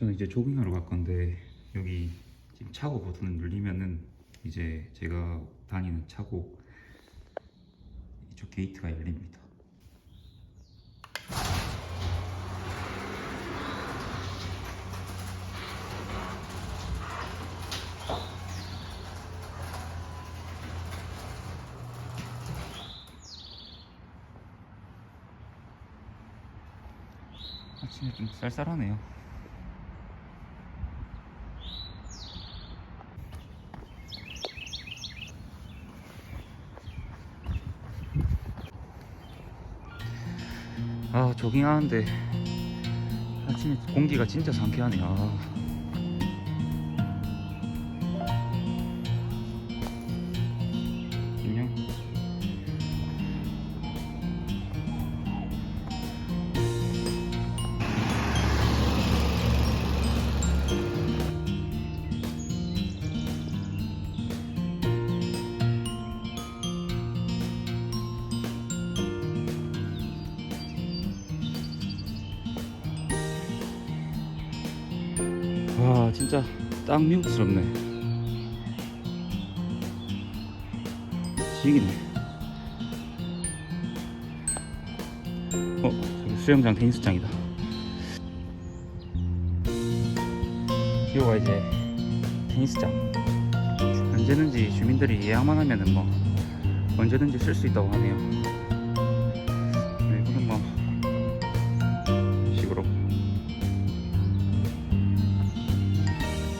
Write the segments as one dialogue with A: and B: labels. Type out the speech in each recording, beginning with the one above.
A: 저는 이제 조깅하러 갈 건데 여기 지금 차고 버튼을 누르면은 이제 제가 다니는 차고 이쪽 게이트가 열립니다. 아침에 좀 쌀쌀하네요. 아 조깅하는데 아침에 공기가 진짜 상쾌하네요. 와 진짜 딱 미국스럽네. 지기네. 어 수영장 테니스장이다. 여기가 이제 테니스장. 언제든지 주민들이 예약만 하면은 뭐 언제든지 쓸 수 있다고 하네요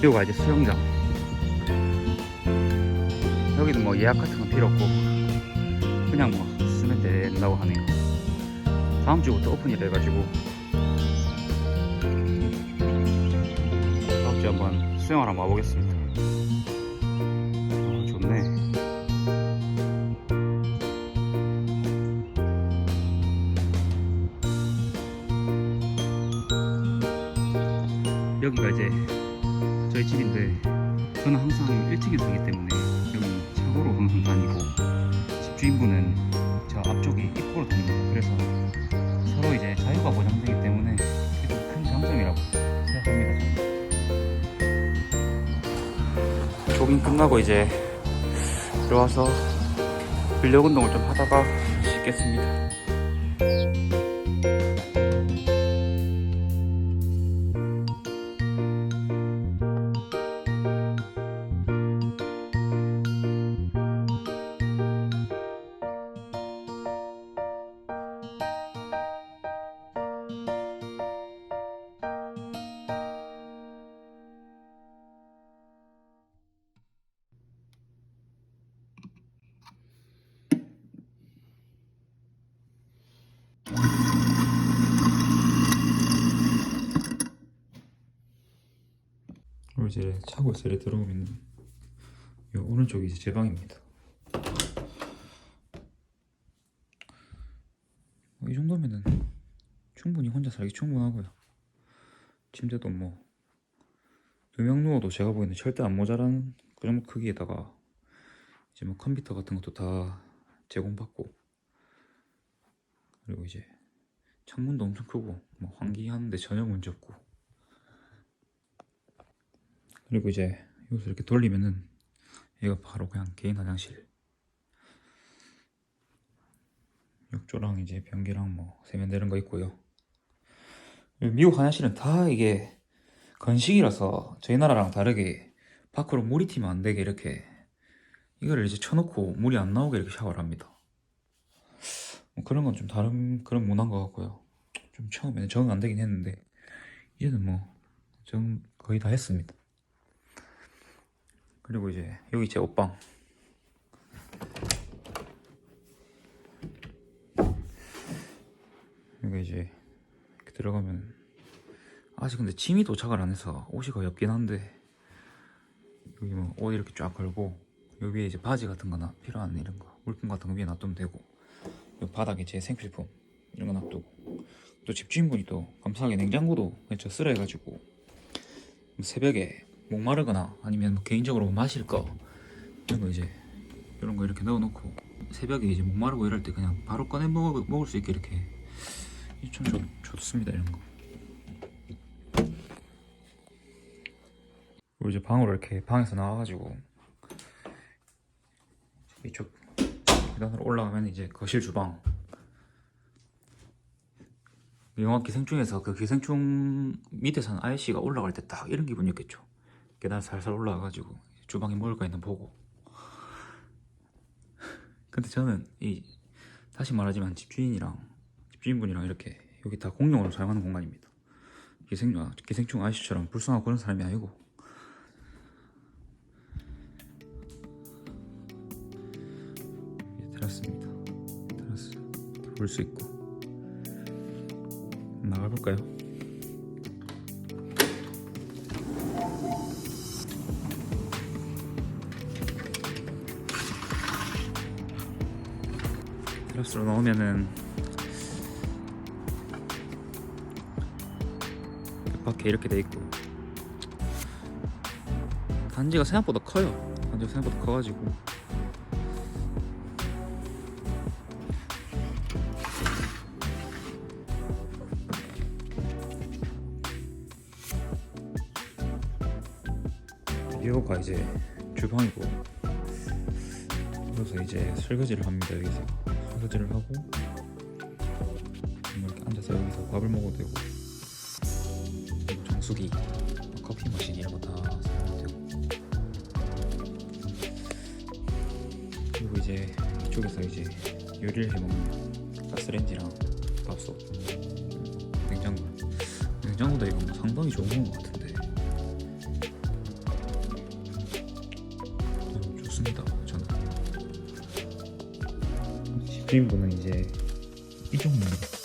A: 여기가 이제 수영장. 여기는 뭐 예약 같은 건 필요 없고 그냥 뭐 쓰면 된다고 하네요. 다음 주부터 오픈이라 해가지고. 다음 주에 한번 수영을 한번 와보겠습니다. 아, 좋네. 여기가 이제 저희 집인데 저는 항상 1층에 살기 때문에 여기 차고로 항상 다니고 집주인분은 저 앞쪽이 입구로 다닙니다. 그래서 서로 이제 자유가 보장되기 때문에 좀큰 장점이라고 생각합니다. 저는. 조깅 끝나고 이제 들어와서 근력 운동을 좀 하다가 씻겠습니다. 이제 차고에서 이렇게 들어오면 이 오른쪽이 이제 제 방입니다. 어, 이 정도면은 충분히 혼자 살기 충분하고요. 침대도 뭐 두 명 누워도 제가 보기에는 절대 안 모자란 그 정도 크기에다가 이제 뭐 컴퓨터 같은 것도 다 제공받고 그리고 이제 창문도 엄청 크고 뭐 환기하는데 전혀 문제 없고 그리고 이제 여기서 이렇게 돌리면은 얘가 바로 그냥 개인 화장실. 욕조랑 이제 변기랑 뭐 세면대는 거 있고요. 미국 화장실은 다 이게 건식이라서 저희 나라랑 다르게 밖으로 물이 튀면 안 되게 이렇게 이거를 이제 쳐놓고 물이 안 나오게 이렇게 샤워를 합니다. 뭐 그런 건 좀 다른 그런 문화인 것 같고요. 좀 처음에는 적응 안 되긴 했는데 이제는 뭐 적응 거의 다 했습니다 그리고 이제 여기 제 옷방. 여기 이제 이렇게 들어가면 아직 근데 짐이 도착을 안 해서 옷이 거의 없긴 한데 여기 뭐 옷 이렇게 쫙 걸고 여기 위에 이제 바지 같은 거나 필요한 이런 거 물품 같은 거 위에 놔두면 되고 여기 바닥에 제 생필품 이런 거 놔두고 또 집주인분이 또 감사하게 냉장고도 저 쓰라 해가지고 새벽에 목마르거나 아니면 뭐 개인적으로 뭐 마실 거 이런 거 이제 이런 거 이렇게 넣어놓고 새벽에 이제 목마르고 이럴 때 그냥 바로 꺼내 먹을, 먹을 수 있게 이렇게. 참 좋, 좋습니다 이런 거. 그리고 이제 방으로 이렇게 방에서 나와가지고 이쪽 계단으로 올라가면 이제 거실 주방. 영화 기생충에서 그 기생충 밑에 사는 아저씨가 올라갈 때 딱 이런 기분이었겠죠 계단 살살 올라가가지고 주방에 뭘까 있나 보고. 근데 저는 이 다시 말하지만 집주인이랑 집주인분이랑 이렇게 여기 다 공용으로 사용하는 공간입니다. 기생, 아, 기생충 아저씨처럼 불쌍하고 그런 사람이 아니고. 테라스입니다. 테라스 볼 수 있고. 나가볼까요? 테라스로 나오면은 밖에 이렇게 돼 있고. 단지가 생각보다 커요. 단지가 생각보다 커가지고. 여기가 이제 주방이고. 그래서 이제 설거지를 합니다 여기서 설거지를 하고 이렇게 앉아서 여기서 밥을 먹어도 되고 그리고 정수기, 커피 머신 이런 거 다 사용해도 되고. 그리고 이제 이쪽에서 이제 요리를 해먹는 가스레인지랑 밥솥 냉장고. 냉장고도 이거 뭐 상당히 좋은 것 같은데 주인분은 이제 아니고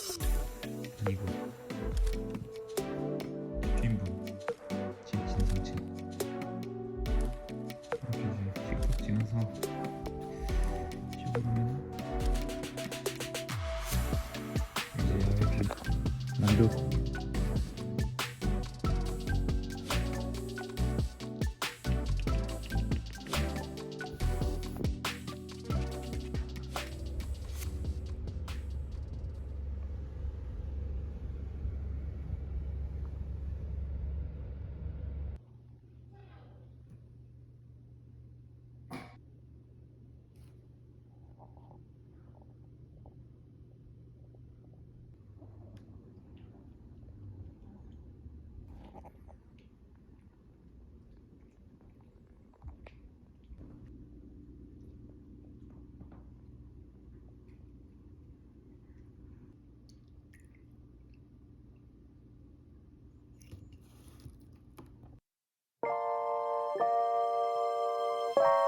A: you